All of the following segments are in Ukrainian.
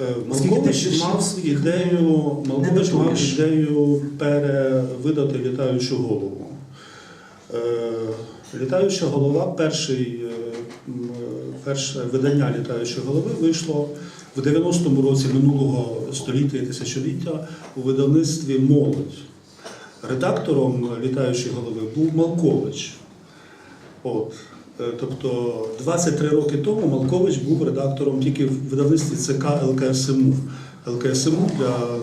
Е, Малкович мав ідею, Малкович мав ідею перевидати літаючу голову. Е, Літаюча голова, перший, е, перше видання літаючої голови вийшло в 90-му році минулого століття і тисячоліття у видавництві Молодь. Редактором літаючої голови був Малкович. От. Е, Тобто 23 роки тому Малкович був редактором тільки в видавництві ЦК ЛКСМУ. ЛКСМУ для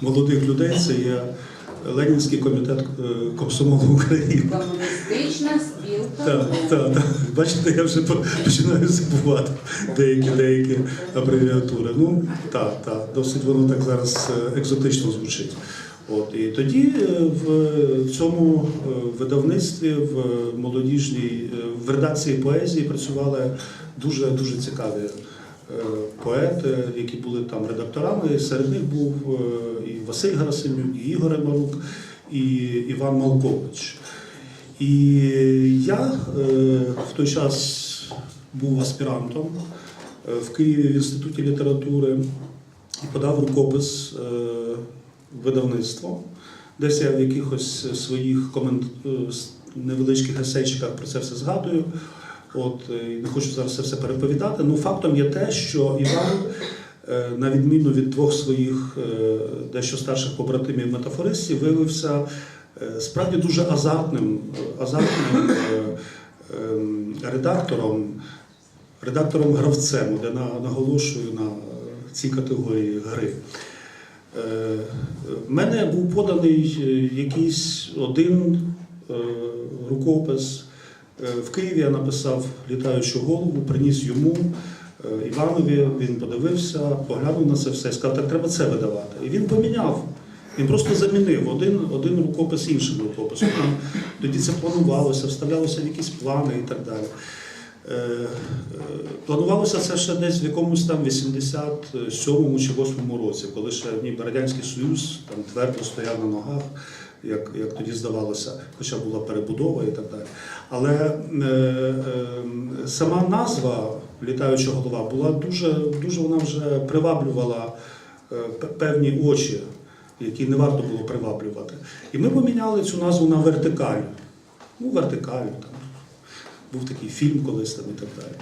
молодих людей це є Ленінський комітет е, комсомолу України. Комуністична спілка. Так, так, так. Бачите, я вже починаю забувати деякі деякі абревіатури. Ну так, так, досить воно так зараз е, екзотично звучить. От і тоді е, в цьому е, видавництві, в молодіжній е, в редакції поезії працювали дуже дуже цікаві поети, які були там редакторами. Серед них був і Василь Гарасимюк, і Ігор Марук, і Іван Малкович. І я в той час був аспірантом в Києві в інституті літератури і подав рукопис видавництво. Десь я в якихось своїх комент... е, невеличких есейчиках про це все згадую. От, е, не хочу зараз це все переповідати. Ну, фактом є те, що Іван, е, на відміну від двох своїх е, дещо старших побратимів метафористів, виявився е, справді дуже азартним, е, азартним е, редактором, редактором-гравцем, де наголошую на цій категорії гри. Е, В мене був поданий е, якийсь один е, рукопис. В Києві я написав літаючу голову, приніс йому. Іванові він подивився, поглянув на це все і сказав, так треба це видавати. І він поміняв. Він просто замінив один, один рукопис іншим рукописом. Тоді це планувалося, вставлялося в якісь плани і так далі. Е, е, Планувалося це ще десь в якомусь там 87-му чи 8-му році, коли ще ніби Радянський Союз там твердо стояв на ногах, як, як тоді здавалося, хоча була перебудова і так далі. Але е, е, сама назва літаюча голова була дуже, дуже вона вже приваблювала е, певні очі, які не варто було приваблювати. І ми поміняли цю назву на вертикаль. Ну, вертикаль там. Був такий фільм колись там і так далі.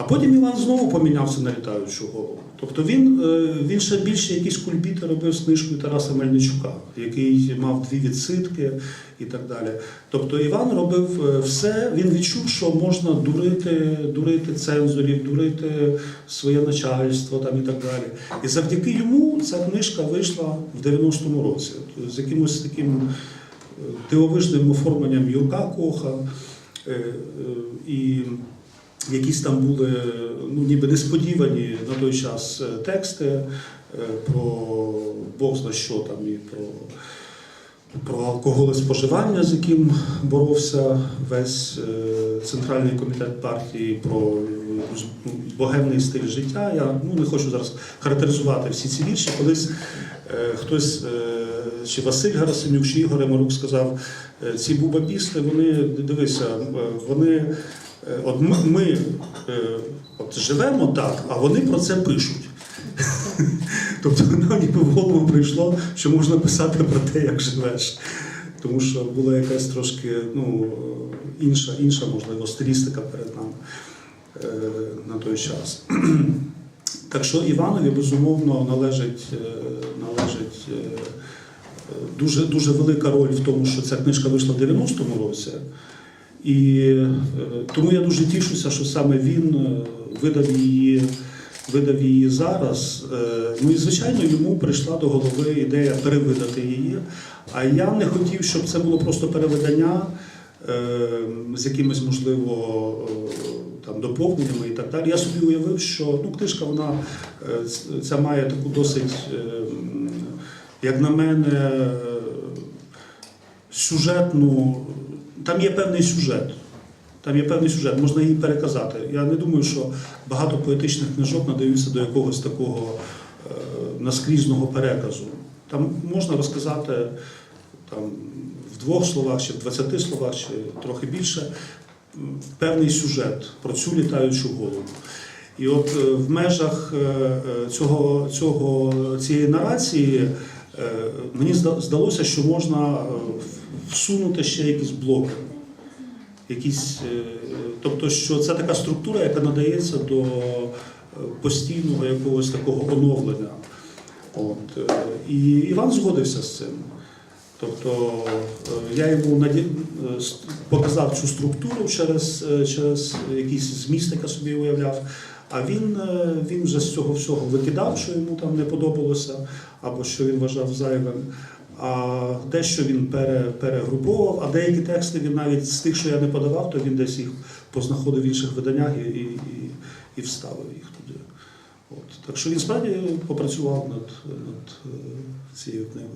А потім Іван знову помінявся на літаючу голову. Тобто він, е, він ще більше якісь кульбіти робив з книжкою Тараса Мельничука, який мав дві відсидки і так далі. Тобто Іван робив е, все, він відчув, що можна дурити, дурити цензорів, дурити своє начальство там і так далі. І завдяки йому ця книжка вийшла в 90-му році. З якимось таким е, дивовижним оформленням Юрка Коха. Е, е, І якісь там були ну, ніби несподівані на той час е, тексти про Бог зна що там і про, про алкоголеспоживання, з яким боровся весь центральний комітет партії, про богемний стиль життя. Я ну, не хочу зараз характеризувати всі ці вірші. Колись е, хтось, е, чи Василь Гарасимюк, чи Ігор Марук сказав, е, ці бубапісти, вони дивися, е, вони. е, От ми, ми от живемо так, а вони про це пишуть. Тобто нам ніби в голову прийшло, що можна писати про те, як живеш. Тому що була якась трошки ну, інша, інша, можливо, стилістика перед нами на той час. Так що Іванові безумовно належить, е, належить е, дуже, дуже велика роль в тому, що ця книжка вийшла в 90-му році. І е, тому я дуже тішуся, що саме він е, видав її, видав її зараз. Е, Ну і звичайно, йому прийшла до голови ідея перевидати її. А я не хотів, щоб це було просто перевидання е, з якимись, можливо, е, там доповненнями і так далі. Я собі уявив, що ну, книжка вона е, ця має таку досить, е, як на мене, е, сюжетну. Там є певний сюжет. Там є певний сюжет, можна її переказати. Я не думаю, що багато поетичних книжок надаються до якогось такого е, наскрізного переказу. Там можна розказати там, двох словах, чи в двадцяти словах, чи трохи більше певний сюжет про цю літаючу голову. І от е, в межах е, е, цього, цього, цієї нарації мені зда- здалося, що можна всунути ще якісь блоки. Якісь, тобто, що це така структура, яка надається до постійного якогось такого оновлення. От. І Іван згодився з цим. Тобто е, я йому е, показав цю структуру через, е, через якийсь зміст, який собі уявляв. А він, він вже з цього всього викидав, що йому там не подобалося, або що він вважав зайвим. А дещо він пере, перегруповував, а деякі тексти він навіть з тих, що я не подавав, то він десь їх познаходив в інших виданнях і, і, і, і вставив їх туди. От. Так що він справді попрацював над, над цією книгою.